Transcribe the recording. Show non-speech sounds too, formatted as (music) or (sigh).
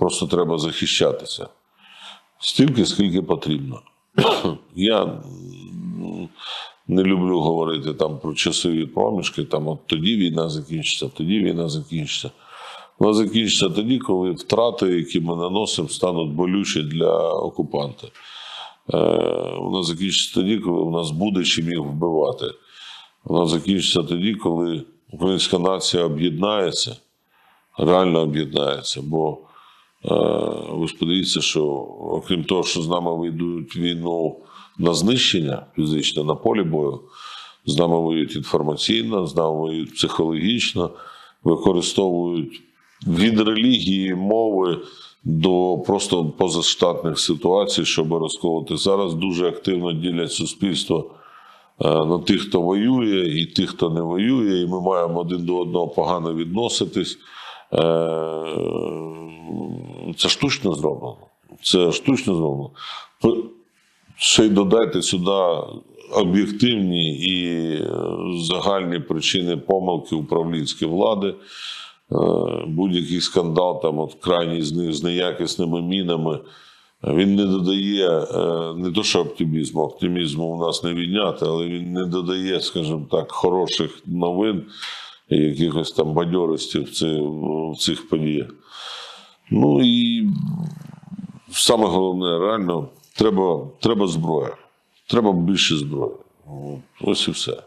просто треба захищатися стільки, скільки потрібно. (clears throat) Я не люблю говорити там про часові проміжки, там от тоді війна закінчиться, тоді війна закінчиться. Вона закінчиться тоді, коли втрати, які ми наносимо, стануть болючі для окупанта. Е, Вона закінчиться тоді, коли у нас буде чим їх вбивати. Вона закінчиться тоді, коли українська нація об'єднається, реально об'єднається. Бо ви ж що окрім того, що з нами ведуть війну на знищення фізично на полі бою, з нами воюють інформаційно, з нами воюють психологічно, використовують від релігії, мови до просто позаштатних ситуацій, щоб розколоти. Зараз дуже активно ділять суспільство е, на тих, хто воює, і тих, хто не воює, і ми маємо один до одного погано відноситись. Це штучно зроблено. Це штучно зроблено. Ще й додайте сюди об'єктивні і е, загальні причини помилки управлінської влади. Е, Будь-який скандал, там, от крайній з них з неякісними мінами, він не додає е, не то, що оптимізму, оптимізму у нас не відняти, але він не додає, скажімо так, хороших новин і якихось там бадьорості в цих подіях. Ну і саме головне, реально, треба, треба зброя. Треба більше зброї. Ось і все.